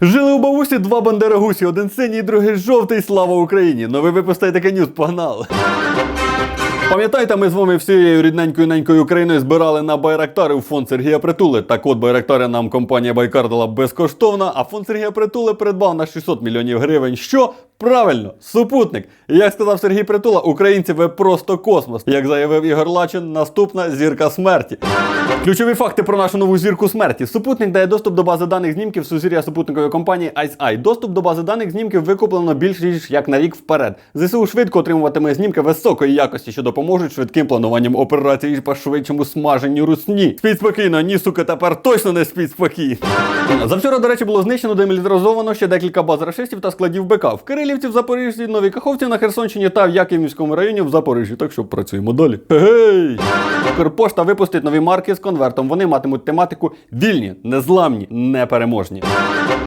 Жили у бабусі два бандерагусі, один синій, другий жовтий. Слава Україні! Новий випуск таке ньюс, погнали! Пам'ятаєте, ми з вами всією рідненькою ненькою Україною збирали на Байрактари у фонд Сергія Притули. Так от Байрактари нам компанія Байкар дала безкоштовно, а фонд Сергія Притули придбав на 600 мільйонів гривень. Що? Правильно, супутник. Як сказав Сергій Притула, українці ви просто космос. Як заявив Ігор Лачин, наступна зірка смерті. Ключові факти про нашу нову зірку смерті. Супутник дає доступ до бази даних знімків сузір'я супутникової компанії IceEye. Доступ до бази даних знімків викуплено більш ніж як на рік вперед. ЗСУ швидко отримуватиме знімки високої якості, що допоможуть швидким плануванням операцій по швидшому смаженню русні. Спіть спокійно, ні, сука, тепер точно не спіть спокійно. Завчора, до речі, було знищено демілітаризовано ще декілька баз рашистів та складів БК. В Кирилівці, в Запоріжжі, Нові Каховці на Херсонщині та в Яківському районі в Запоріжжі. Так що працюємо далі. Гей! Укрпошта випустить нові марки з конвертом. Вони матимуть тематику вільні, незламні, непереможні.